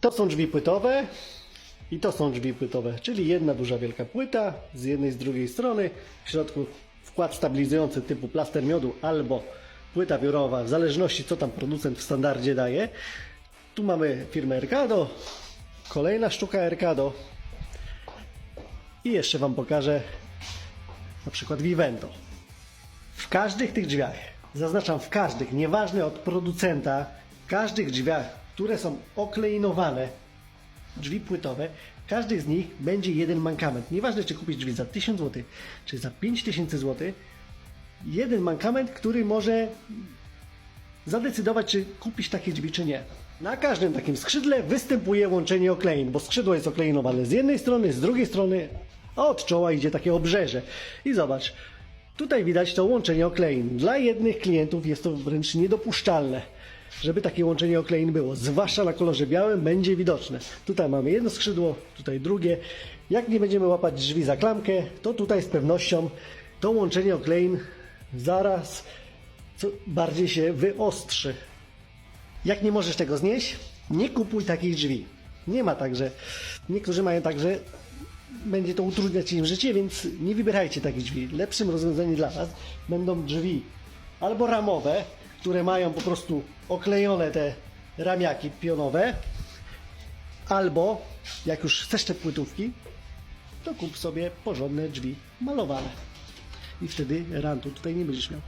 To są drzwi płytowe i to są drzwi płytowe, czyli jedna duża wielka płyta z jednej i z drugiej strony, w środku wkład stabilizujący typu plaster miodu albo płyta wiórowa, w zależności co tam producent w standardzie daje. Tu mamy firmę Ercado, kolejna sztuka Ercado i jeszcze Wam pokażę na przykład Vivento. W każdych tych drzwiach, zaznaczam w każdych, nieważne od producenta, w każdych drzwiach, które są okleinowane, drzwi płytowe, w każdych z nich będzie jeden mankament. Nieważne, czy kupisz drzwi za 1000 zł, czy za 5000 zł, jeden mankament, który może zadecydować, czy kupisz takie drzwi, czy nie. Na każdym takim skrzydle występuje łączenie oklein, bo skrzydło jest okleinowane z jednej strony, z drugiej strony, a od czoła idzie takie obrzeże. I zobacz, tutaj widać to łączenie oklein. Dla jednych klientów jest to wręcz niedopuszczalne, żeby takie łączenie oklein było. Zwłaszcza na kolorze białym będzie widoczne. Tutaj mamy jedno skrzydło, tutaj drugie. Jak nie będziemy łapać drzwi za klamkę, to tutaj z pewnością to łączenie oklein zaraz bardziej się wyostrzy. Jak nie możesz tego znieść, nie kupuj takich drzwi. Nie ma tak, że niektórzy mają tak, że będzie to utrudniać im życie, więc nie wybierajcie takich drzwi. Lepszym rozwiązaniem dla Was będą drzwi albo ramowe, które mają po prostu oklejone te ramiaki pionowe, albo jak już chcesz te płytówki, to kup sobie porządne drzwi malowane. I wtedy rantu tutaj nie będziesz miał.